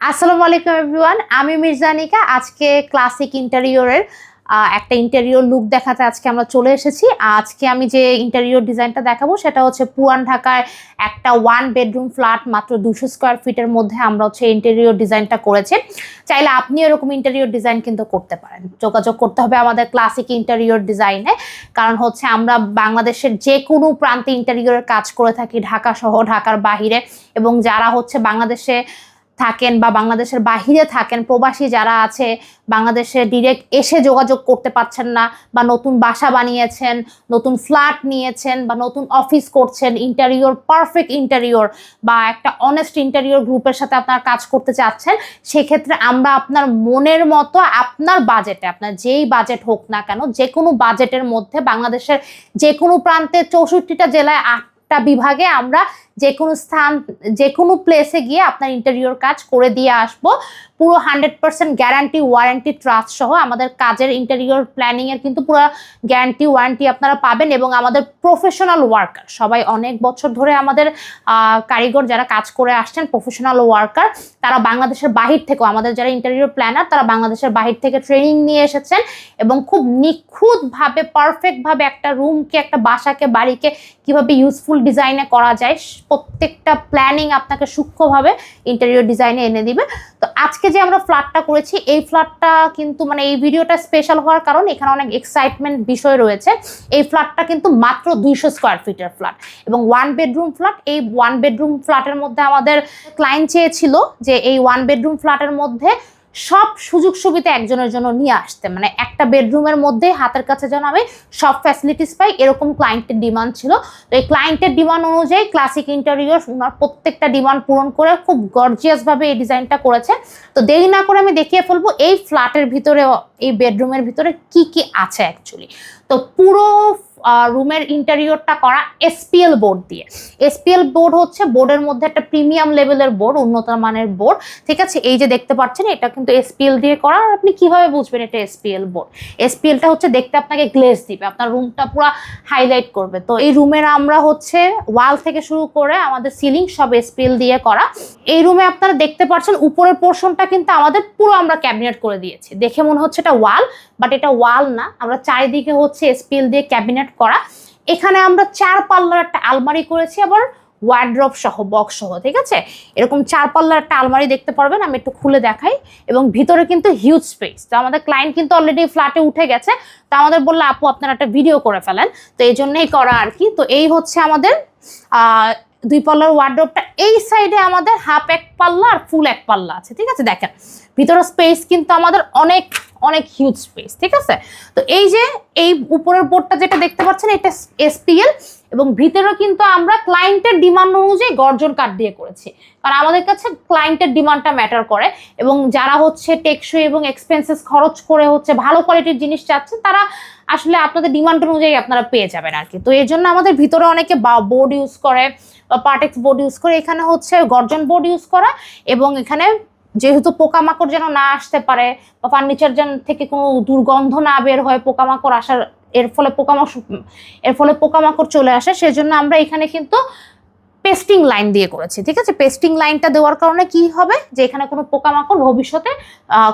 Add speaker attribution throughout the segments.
Speaker 1: আসসালামু আলাইকুম এভরিওয়ান, আমি মির্জানিকা আজকে ক্লাসিক ইন্টেরিয়রের একটা ইন্টেরিয়র লুক দেখাতে আজকে আমরা চলে এসেছি। আজকে আমি যে ইন্টেরিয়র ডিজাইনটা দেখাবো সেটা হচ্ছে পুরান ঢাকায় একটা ওয়ান বেডরুম ফ্ল্যাট মাত্র দুশো স্কোয়ার ফিটের মধ্যে আমরা হচ্ছে ইন্টেরিয়র ডিজাইনটা করেছি। চাইলে আপনি এরকম ইন্টেরিয়র ডিজাইন কিন্তু করতে পারেন। যোগাযোগ করতে হবে আমাদের ক্লাসিক ইন্টেরিয়র ডিজাইনে কারণ হচ্ছে আমরা বাংলাদেশের যে কোনো প্রান্তে ইন্টেরিয়রের কাজ করে থাকি, ঢাকা সহ ঢাকার বাহিরে। এবং যারা হচ্ছে বাংলাদেশে থাকেন বা বাংলাদেশের বাহিরে থাকেন, প্রবাসী যারা আছে, বাংলাদেশে ডিরেক্ট এসে যোগাযোগ করতে পারছেন না বা নতুন বাসা বানিয়েছেন, নতুন ফ্ল্যাট নিয়েছেন বা নতুন অফিস করছেন ইন্টারিয়র পারফেক্ট ইন্টারিয়র বা একটা অনেস্ট ইন্টারিয়র গ্রুপের সাথে আপনার কাজ করতে চাচ্ছেন, সেক্ষেত্রে আমরা আপনার মনের মতো, আপনার বাজেটে আপনার যেই বাজেট হোক না কেন যে কোনো বাজেটের মধ্যে বাংলাদেশের যে কোনো প্রান্তে চৌষট্টিটা জেলায় আটটা বিভাগে আমরা যে কোনো স্থান যে কোনো প্লেসে গিয়ে আপনার ইন্টারভিউর কাজ করে দিয়ে আসব। পুরো hundred percent guarantee warranty trust সহ আমাদের কাজের ইন্টারিয়র প্ল্যানিংয়ের কিন্তু পুরো গ্যারান্টি ওয়ারেন্টি আপনারা পাবেন এবং আমাদের প্রফেশনাল ওয়ার্কার সবাই অনেক বছর ধরে আমাদের কারিগর যারা কাজ করে আসছেন প্রফেশনাল ওয়ার্কার তারা বাংলাদেশের বাহির থেকেও, আমাদের যারা ইন্টারভিউর প্ল্যানার তারা বাংলাদেশের বাহির থেকে ট্রেনিং নিয়ে এসেছেন এবং খুব নিখুঁতভাবে পারফেক্টভাবে একটা রুমকে একটা বাসাকে, বাড়িকে কীভাবে ইউজফুল ডিজাইনে করা যায় প্রত্যেকটা প্ল্যানিং আপনাকে সূক্ষ্মভাবে ইন্টেরিয়র ডিজাইনে এনে দিবে। তো আজকে যে আমরা ফ্ল্যাটটা করেছি, এই ফ্ল্যাটটা কিন্তু মানে এই ভিডিওটা স্পেশাল হওয়ার কারণ এখানে অনেক এক্সাইটমেন্ট বিষয় রয়েছে। এই ফ্ল্যাটটা কিন্তু মাত্র দুইশো স্কোয়ার ফিটের ফ্ল্যাট এবং ওয়ান বেডরুম ফ্ল্যাট এই ওয়ান বেডরুম ফ্ল্যাটের মধ্যে আমাদের ক্লায়েন্ট চেয়েছিল যে এই ওয়ান বেডরুম ফ্ল্যাটের মধ্যে সব সুযোগ সুবিধা একজনের জন্য নিয়ে আসতে। মানে একটা বেডরুমের মধ্যে হাতের কাছে যেন আমি সব ফ্যাসিলিটিস পাই, এরকম ক্লায়েন্টের ডিমান্ড ছিল। তো এই ক্লায়েন্টের ডিমান্ড অনুযায়ী ক্লাসিক ইন্টারিয়র ওনার প্রত্যেকটা ডিমান্ড পূরণ করে খুব গর্জিয়াসভাবে এই ডিজাইনটা করেছে। তো দেরি না করে আমি দেখিয়ে ফেলব, এই ফ্ল্যাটের ভিতরে এই বেডরুমের ভিতরে কি কি আছে অ্যাকচুয়ালি তো পুরো রুমের ইন্টেরিয়রটা করা এসপিএল বোর্ড দিয়ে। এসপিএল বোর্ড হচ্ছে বোর্ডের মধ্যে একটা প্রিমিয়াম লেভেলের বোর্ড উন্নত মানের বোর্ড ঠিক আছে? এই যে দেখতে পাচ্ছেন, এটা কিন্তু এসপিএল দিয়ে করা। আর আপনি কীভাবে বুঝবেন এটা এসপিএল বোর্ড এসপিএলটা হচ্ছে দেখতে আপনাকে গ্লেজ দিবে। আপনার রুমটা পুরো হাইলাইট করবে। তো এই রুমের আমরা হচ্ছে ওয়াল থেকে শুরু করে আমাদের সিলিং সব এসপিএল দিয়ে করা। এই রুমে আপনারা দেখতে পাচ্ছেন, উপরের পোর্শনটা কিন্তু আমাদের পুরো আমরা ক্যাবিনেট করে দিয়েছি। দেখে মনে হচ্ছে এটা ওয়াল, বাট এটা ওয়াল না। আমরা চারিদিকে হচ্ছে এসপিএল দিয়ে ক্যাবিনেট করা। এখানে আমরা চার পাল্লার একটা আলমারি করেছি, আবার ওয়ার্ড্রপ সহ বক্স সহ, ঠিক আছে? এরকম চার পাল্লার একটা আলমারি দেখতে পারবেন, আমি একটু খুলে দেখাই। এবং ভিতরে কিন্তু হিউজ স্পেস তো আমাদের ক্লায়েন্ট কিন্তু অলরেডি ফ্ল্যাটে উঠে গেছে। তো আমাদের বলল, আপু, আপনারা একটা ভিডিও করে ফেলেন। তো এই জন্যই করা আর কি। তো এই হচ্ছে আমাদের দুই পাল্লার ওয়ার্ড্রপটা এই সাইডে আমাদের হাফ এক পাল্লা আর ফুল এক পাল্লা আছে, ঠিক আছে? দেখেন, ভিতরে স্পেস কিন্তু আমাদের অনেক অনেক হিউজ স্পেস ঠিক আছে? তো এই যে, এই উপরের বোর্ডটা যেটা দেখতে পাচ্ছেন, এটা এসপিএল এবং ভিতরেও কিন্তু আমরা ক্লায়েন্টের ডিমান্ড অনুযায়ী গর্জন কাঠ দিয়ে করেছি। কারণ আমাদের কাছে ক্লায়েন্টের ডিমান্ডটা ম্যাটার করে এবং যারা হচ্ছে টেকসই এবং এক্সপেন্সেস খরচ করে হচ্ছে ভালো কোয়ালিটির জিনিস চাচ্ছে, তারা আসলে আপনাদের ডিমান্ড অনুযায়ী আপনারা পেয়ে যাবেন আর কি তো এই জন্য আমাদের ভিতরে অনেকে বোর্ড ইউজ করে বা পার্টেক্স বোর্ড ইউজ করে, এখানে হচ্ছে গর্জন বোর্ড ইউজ করা এবং এখানে যেহেতু পোকামাকড় যেন না আসতে পারে বা ফার্নিচার যেন থেকে কোনো দুর্গন্ধ না বের হয়, পোকামাকড় আসার, এর ফলে পোকামাকড়, এর ফলে পোকামাকড় চলে আসে, সেজন্য আমরা এখানে কিন্তু পেস্টিং লাইন দিয়ে করেছি, ঠিক আছে? পেস্টিং লাইনটা দেওয়ার কারণে কি হবে? যে এখানে কোনো পোকামাকড় ভবিষ্যতে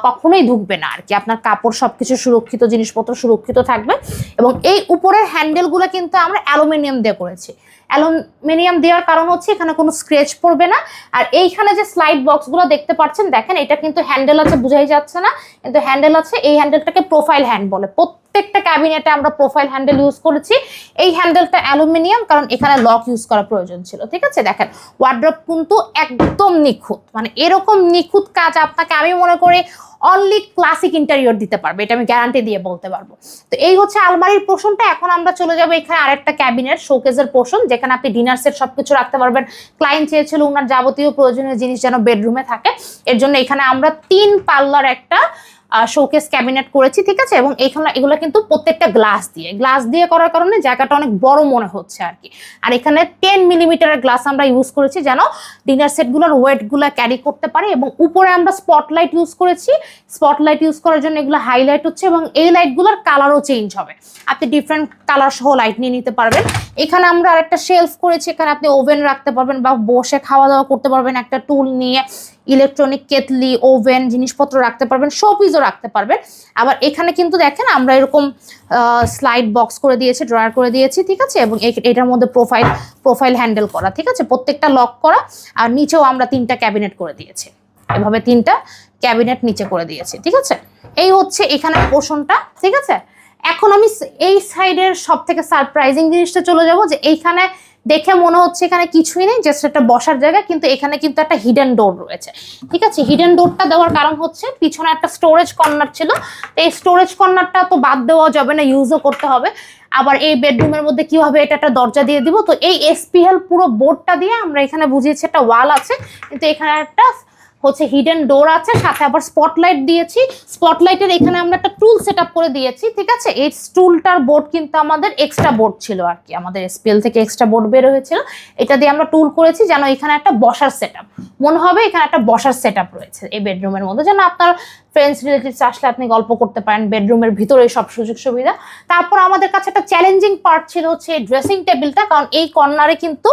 Speaker 1: কখনোই ঢুকবে না আর কি। আপনার কাপড় সব কিছু সুরক্ষিত, জিনিসপত্র সুরক্ষিত থাকবে এবং এই উপরের হ্যান্ডেলগুলো কিন্তু আমরা অ্যালুমিনিয়াম দিয়ে করেছি। অ্যালুমিনিয়াম দেওয়ার কারণ হচ্ছে এখানে কোনো স্ক্র্যাচ পড়বে না। আর এইখানে যে স্লাইড বক্সগুলো দেখতে পাচ্ছেন, দেখেন, এটা কিন্তু হ্যান্ডেল আছে, বোঝাই যাচ্ছে না। কিন্তু হ্যান্ডেল আছে, এই হ্যান্ডেলটাকে প্রোফাইল হ্যান্ড বলে। প্রত্যেকটা ক্যাবিনেটে আমরা প্রোফাইল হ্যান্ডেল ইউজ করেছি। এই হ্যান্ডেলটা অ্যালুমিনিয়াম, কারণ এখানে লক ইউজ করা প্রয়োজন ছিল, ঠিক আছে? দেখেন ওয়ার্ড্রপ কিন্তু একদম নিখুঁত। মানে এরকম নিখুঁত কাজ আপনাকে, আমি মনে করি অনলি ক্লাসিক ইন্টারিয়র দিতে পারবে, এটা আমি গ্যারান্টি দিয়ে বলতে পারব। তো এই হচ্ছে আলমারির পোষণটা, এখন আমরা চলে যাব এখানে আরেকটা ক্যাবিনেট শোকেজের পোষণ, যেখানে আপনি ডিনার সেট সবকিছু রাখতে পারবেন। ক্লায়েন্ট চেয়েছিল ওনার যাবতীয় প্রয়োজনীয় জিনিস যেন বেডরুমে থাকে। এর জন্য এখানে আমরা তিন পাল্লার একটা শোকেস ক্যাবিনেট করেছি, ঠিক আছে? এবং এইখানে এগুলো কিন্তু প্রত্যেকটা গ্লাস দিয়ে। গ্লাস দিয়ে করার কারণে জায়গাটা অনেক বড় মনে হচ্ছে আর কি। আর এখানে টেন মিলিমিটারের গ্লাস আমরা ইউজ করেছি যেন ডিনার সেটগুলোর ওয়েটগুলো ক্যারি করতে পারে এবং উপরে আমরা স্পটলাইট ইউজ করেছি। স্পটলাইট ইউজ করার জন্য এগুলো হাইলাইট হচ্ছে এবং এই লাইটগুলোর কালারও চেঞ্জ হবে। আপনি ডিফারেন্ট কালার সহ লাইট নিয়ে নিতে পারবেন। এখানে আমরা আরেকটা শেলফ করেছি, এখানে আপনি ওভেন রাখতে পারবেন বা বসে খাওয়া দাওয়া করতে পারবেন। একটা টুল নিয়ে ইলেকট্রনিক কেতলি ওভেন জিনিসপত্র রাখতে পারবেন। সব শোপিসও রাখতে পারবেন। আবার এখানে কিন্তু দেখেন আমরা এরকম স্লাইড বক্স করে দিয়েছি ড্রয়ার করে দিয়েছি, ঠিক আছে? এবং এটার মধ্যে প্রোফাইল প্রোফাইল হ্যান্ডেল করা, ঠিক আছে? প্রত্যেকটা লক করা, আর নিচেও আমরা তিনটা ক্যাবিনেট করে দিয়েছি। এভাবে তিনটা ক্যাবিনেট নিচে করে দিয়েছি, ঠিক আছে? এই হচ্ছে এখানে পোষণটা ঠিক আছে? এখন আমি এই সাইডের সব থেকে সারপ্রাইজিং জিনিসটা চলে যাব যে এইখানে দেখে মনে হচ্ছে এখানে কিছুই নেই জাস্ট একটা বসার জায়গা, কিন্তু এখানে কিন্তু একটা হিডেন ডোর রয়েছে। ঠিক আছে? হিডেন ডোরটা দেওয়ার কারণ হচ্ছে পিছনে একটা স্টোরেজ কর্নার ছিল। এই স্টোরেজ কর্নারটা তো বাদ দেওয়া যাবে না ইউজও করতে হবে। আবার এই বেডরুমের মধ্যে কীভাবে এটা একটা দরজা দিয়ে দিব। তো এই এসপিএল পুরো বোর্ডটা দিয়ে আমরা এখানে বুঝিয়েছি একটা ওয়াল আছে, কিন্তু এখানে একটা হচ্ছে হিডেন ডোর আছে, সাথে আবার স্পটলাইট দিয়েছি। স্পটলাইটের এখানে আমরা একটা টুল সেট করে দিয়েছি, ঠিক আছে? এই টুলটার বোর্ড কিন্তু আমাদের এক্সট্রা বোর্ড ছিল আর কি। আমাদের স্পেল থেকে এক্সট্রা বোর্ড বের হয়েছিল। এটা দিয়ে আমরা টুল করেছি যেন এখানে একটা বসার সেট মনে হবে এখানে একটা বসার সেট রয়েছে এই বেডরুমের মধ্যে। যেন আপনার ফ্রেন্ডস রিলেটিভস আসলে আপনি গল্প করতে পারেন বেডরুমের ভিতরে সব সুযোগ সুবিধা। তারপর আমাদের কাছে একটা চ্যালেঞ্জিং পার্ট ছিল হচ্ছে এই ড্রেসিং টেবিলটা কারণ এই কর্নারে কিন্তু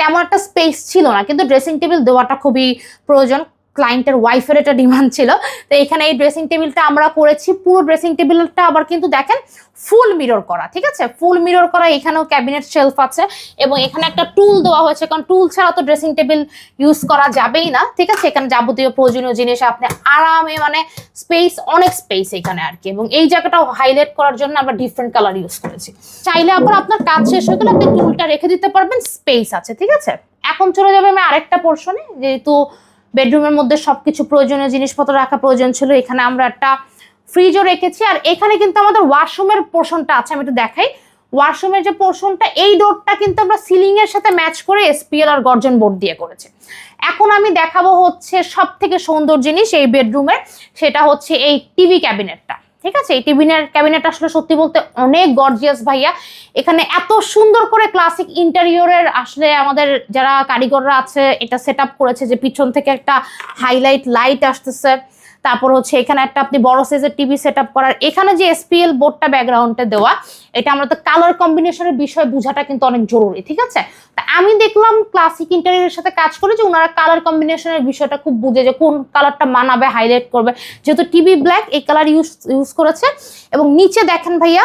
Speaker 1: তেমন একটা স্পেস ছিল না। কিন্তু ড্রেসিং টেবিল দেওয়াটা খুবই প্রয়োজন। ক্লায়েন্টের ওয়াইফের এটা ডিমান্ড ছিল। তো এখানে এই ড্রেসিং টেবিলটা আমরা করেছি, পুরো ড্রেসিং টেবিলটা আবার কিন্তু দেখেন ফুল মিরর করা, ঠিক আছে? ফুল মিরর করা, এখানেও ক্যাবিনেট শেলফ আছে এবং এখানে একটা টুল দেওয়া হয়েছে, কারণ টুল ছাড়া তো ড্রেসিং টেবিল ইউজ করা যাবেই না, ঠিক আছে? এখানে যাবতীয় প্রয়োজনীয় জিনিস আপনি আরামে মানে স্পেস অনেক স্পেস এখানে আর কি। এবং এই জায়গাটাও হাইলাইট করার জন্য আমরা ডিফারেন্ট কালার ইউজ করেছি। চাইলে আবার আপনার কাজ শেষ হয়ে গেলে আপনি টুলটা রেখে দিতে পারবেন স্পেস আছে, ঠিক আছে? এখন চলে যাবে আমি আরেকটা পোর্শনে যেহেতু বেডরুমের মধ্যে সবকিছু প্রয়োজনীয় জিনিসপত্র রাখা প্রয়োজন ছিল, এখানে আমরা একটা ফ্রিজও রেখেছি। আর এখানে কিন্তু আমাদের ওয়াশরুমের পোর্শনটা আছে, আমি একটু দেখাই। ওয়াশরুমের যে পোর্শনটা এই ডোরটা কিন্তু আমরা সিলিং এর সাথে ম্যাচ করে এসপিএল আর গর্জন বোর্ড দিয়ে করেছে। এখন আমি দেখাবো হচ্ছে সব থেকে সুন্দর জিনিস এই বেডরুমের সেটা হচ্ছে এই টিভি ক্যাবিনেটটা ঠিক আছে? এই টিভি ক্যাবিনেট আসলে সত্যি বলতে অনেক গর্জিয়াস ভাইয়া। এখানে এত সুন্দর করে ক্লাসিক ইন্টেরিয়রের আসলে আমাদের যারা কারিগররা আছে, এটা সেট করেছে যে পিছন থেকে একটা হাইলাইট লাইট আসতেছে। তারপর হচ্ছে এখানে একটা আপনি বড় সাইজের টিভি সেট করার, এখানে যে এসপিএল বোর্ডটা ব্যাকগ্রাউন্ডে দেওয়া, এটা আমরা তো কালার কম্বিনেশনের বিষয় বোঝাটা কিন্তু অনেক জরুরি, ঠিক আছে? তা আমি দেখলাম ক্লাসিক ইন্টারিয়ারের সাথে কাজ করে যে ওনারা কালার কম্বিনেশনের বিষয়টা খুব বুঝে যে কোন কালারটা মানাবে হাইলাইট করবে। যেহেতু টিভি ব্ল্যাক এই কালার ইউজ ইউজ করেছে। এবং নিচে দেখেন ভাইয়া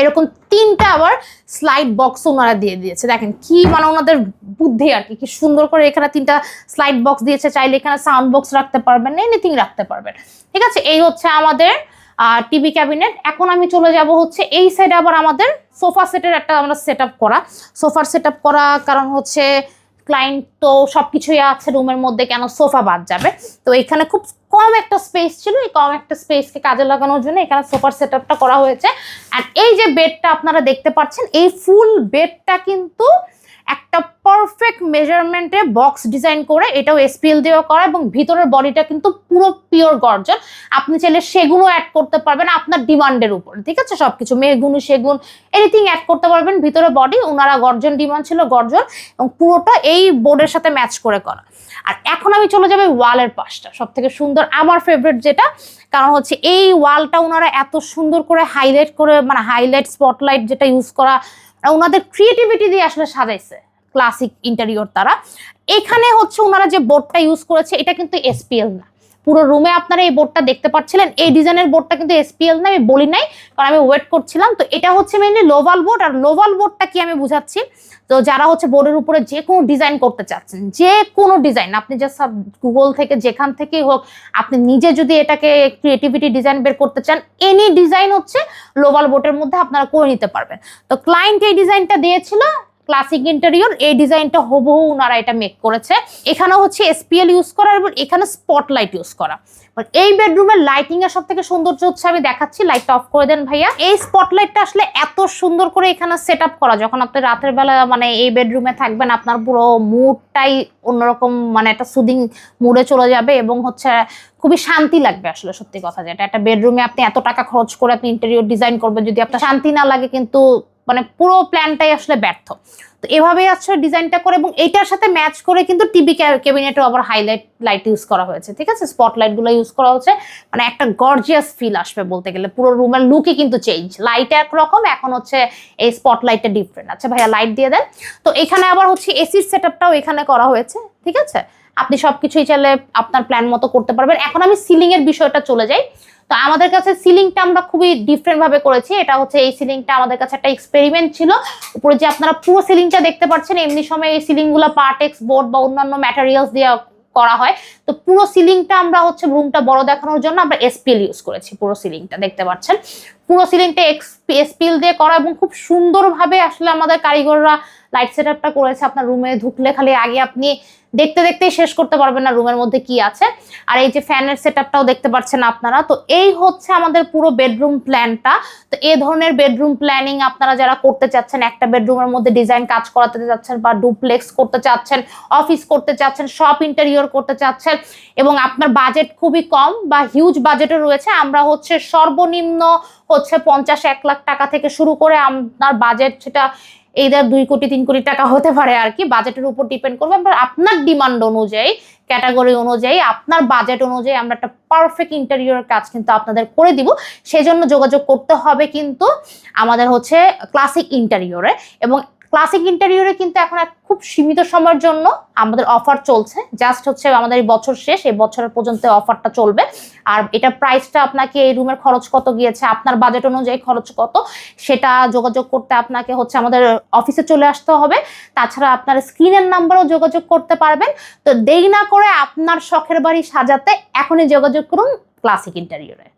Speaker 1: এরকম তিনটা আবার স্লাইড বক্স ওনারা দিয়ে দিয়েছে। দেখেন কি মানে ওনাদের বুদ্ধি আর কি কি সুন্দর করে এখানে তিনটা স্লাইড বক্স দিয়েছে। চাইলে এখানে সাউন্ড বক্স রাখতে পারবেন এনিথিং রাখতে পারবেন। ঠিক আছে? এই হচ্ছে আমাদের টিভি ক্যাবিনেট এখন আমি চলে যাব হচ্ছে এই সাইডে আবার আমাদের সোফা সেটের একটা আমরা সেট করা। সোফার সেট করা কারণ হচ্ছে ক্লায়েন্ট তো সব কিছুই আছে রুমের মধ্যে, কেন সোফা বাদ যাবে? তো এখানে খুব কম একটা স্পেস ছিল, এই কম একটা স্পেসকে কাজে লাগানোর জন্য এখানে সোফার সেট করা হয়েছে। আর এই যে বেডটা আপনারা দেখতে পাচ্ছেন, এই ফুল বেডটা কিন্তু একটা পারফেক্ট মেজারমেন্টে বক্স ডিজাইন করে এটাও এসপিএল দিয়েও করা এবং ভিতরের বডিটা কিন্তু পুরো পিওর গর্জন। আপনি চাইলে সেগুনও অ্যাড করতে পারবেন আপনার ডিমান্ডের উপর, ঠিক আছে? সব কিছু মেহগুন, সেগুন এনিথিং অ্যাড করতে পারবেন ভিতরে বডি ওনারা গর্জন ডিমান্ড ছিল গর্জন এবং পুরোটা এই বোর্ডের সাথে ম্যাচ করে করা। আর এখন আমি চলে যাবে ওয়ালের পাশটা সব থেকে সুন্দর আমার ফেভারিট যেটা, কারণ হচ্ছে এই ওয়ালটা ওনারা এত সুন্দর করে হাইলাইট করে মানে হাইলাইট স্পটলাইট যেটা ইউজ করা ওনাদের ক্রিয়েটিভিটি দিয়ে আসলে সাজাইছে ক্লাসিক ইন্টেরিয়র তারা। এখানে হচ্ছে ওনারা যে বোর্ডটা ইউজ করেছে, এটা কিন্তু এসপিএল না। পুরো রুমে আপনারা এই বোর্ডটা দেখতে পাচ্ছিলেন। এই ডিজাইনের বোর্ডটা কিন্তু এসপিএল না, আমি বলি নাই, কারণ আমি ওয়েট করছিলাম। তো এটা হচ্ছে মেনলি লোভাল বোর্ড আর লোভাল বোর্ডটা কি আমি বুঝাচ্ছি? তো যারা হচ্ছে বোর্ডের উপরে যে কোনো ডিজাইন করতে চাচ্ছেন, যে কোনো ডিজাইন আপনি সব গুগল থেকে, যেখান থেকেই হোক, আপনি নিজে যদি এটাকে ক্রিয়েটিভিটি ডিজাইন বের করতে চান এনি ডিজাইন হচ্ছে লোভাল বোর্ডের মধ্যে আপনারা করে নিতে পারবেন। তো ক্লায়েন্ট এই ডিজাইনটা দিয়েছিল ক্লাসিক ইন্টেরিয়র এই ডিজাইনটা হবহু ওনারা এটা মেক করেছে। এখানে হচ্ছে এসপিএল ইউজ করা এবং এখানে স্পটলাইট ইউজ করা। এই বেডরুমের লাইটিং এর সব থেকে সৌন্দর্য হচ্ছে আমি দেখাচ্ছি লাইটটা অফ করে দেন ভাইয়া। এই স্পটলাইটটা আসলে এত সুন্দর করে এখানে সেট করা, যখন আপনি রাতের বেলা মানে এই বেডরুমে থাকবেন, আপনার পুরো মুডটাই অন্যরকম মানে একটা সুদিং মুডে চলে যাবে এবং হচ্ছে খুবই শান্তি লাগবে আসলে সত্যি কথা যেটা। একটা বেডরুমে আপনি এত টাকা খরচ করে আপনি ইন্টেরিয়র ডিজাইন করবেন, যদি আপনার শান্তি না লাগে কিন্তু মানে পুরো প্ল্যানটাই আসলে ব্যর্থ। তো এভাবেই আছে ডিজাইনটা করে এবং এইটার সাথে ম্যাচ করে কিন্তু টিভি ক্যাবিনেটও আবার হাইলাইট লাইট ইউজ করা হয়েছে, ঠিক আছে? স্পটলাইটগুলো ইউজ করা হচ্ছে। মানে একটা গর্জিয়াস ফিল আসবে বলতে গেলে। পুরো রুমের লুকই কিন্তু চেঞ্জ লাইট একরকম এখন হচ্ছে এই স্পটলাইটটা ডিফারেন্ট আচ্ছা ভাইয়া লাইট দিয়ে দেন। তো এখানে আবার হচ্ছে এসির সেট আপটাও এখানে করা হয়েছে, ঠিক আছে? আপনি সবকিছুই চাইলে আপনার প্ল্যান মতো করতে পারবেন। এখন আমি সিলিং এর বিষয়টা চলে যাই। তো আমাদের কাছে সিলিংটা আমরা খুবই ডিফারেন্ট ভাবে করেছি। এটা হচ্ছে এই সিলিংটা আমাদের কাছে একটা এক্সপেরিমেন্ট ছিল। উপরে যে আপনারা পুরো সিলিংটা দেখতে পাচ্ছেন, এমনি সময় এই সিলিংগুলো পার্টেক্স বোর্ড বা অন্যান্য ম্যাটেরিয়ালস দিয়ে করা হয়। তো পুরো সিলিংটা আমরা হচ্ছে রুমটা বড় দেখানোর জন্য আমরা এসপিএল ইউজ করেছি, পুরো সিলিংটা দেখতে পাচ্ছেন। পুরো সিলিংটা এসপিএল দিয়ে করা এবং খুব সুন্দরভাবে আসলে আমাদের কারিগররা লাইট সেট আপটা করেছে আপনার রুমে ঢুকলে খালি আগে আপনি দেখতে দেখতেই শেষ করতে পারবেন না রুমের মধ্যে কি আছে। আর এই যে ফ্যানের সেট আপটাও দেখতে পাচ্ছেন আপনারা। তো এই হচ্ছে আমাদের পুরো বেডরুম প্ল্যানটা তো এই ধরনের বেডরুম প্ল্যানিং আপনারা যারা করতে চাচ্ছেন, একটা বেডরুমের মধ্যে ডিজাইন কাজ করাতে চাচ্ছেন বা ডুপ্লেক্স করতে চাচ্ছেন অফিস করতে চাচ্ছেন শপ ইন্টেরিয়র করতে চাচ্ছেন এবং আপনার বাজেট খুবই কম বা হিউজ বাজেটও রয়েছে, আমরা হচ্ছে সর্বনিম্ন হচ্ছে পঞ্চাশ, এক লাখ টাকা থেকে শুরু করে আপনার বাজেট সেটা এইদার দুই কোটি, তিন কোটি টাকা হতে পারে আর কি। বাজেটের উপর ডিপেন্ড করবে। এবার আপনার ডিমান্ড অনুযায়ী ক্যাটাগরি অনুযায়ী, আপনার বাজেট অনুযায়ী আমরা একটা পারফেক্ট ইন্টারিয়র কাজ কিন্তু আপনাদের করে দিব। সেজন্য যোগাযোগ করতে হবে কিন্তু আমাদের হচ্ছে ক্লাসিক ইন্টারিয়রে এবং ক্লাসিক ইন্টেরিয়রে কিন্তু এখন এক খুব সীমিত সময়ের জন্য আমাদের অফার চলছে। জাস্ট হচ্ছে আমাদের এই বছর শেষ, এই বছরের পর্যন্ত অফারটা চলবে। আর এটা প্রাইসটা আপনাকে এই রুমের খরচ কত গিয়েছে, আপনার বাজেট অনুযায়ী খরচ কত, সেটা যোগাযোগ করতে আপনাকে হচ্ছে আমাদের অফিসে চলে আসতে হবে। তাছাড়া আপনার স্ক্রিনের নাম্বারও যোগাযোগ করতে পারবেন। তো দেরি না করে আপনার শখের বাড়ি সাজাতে এখনই যোগাযোগ করুন ক্লাসিক ইন্টেরিয়রে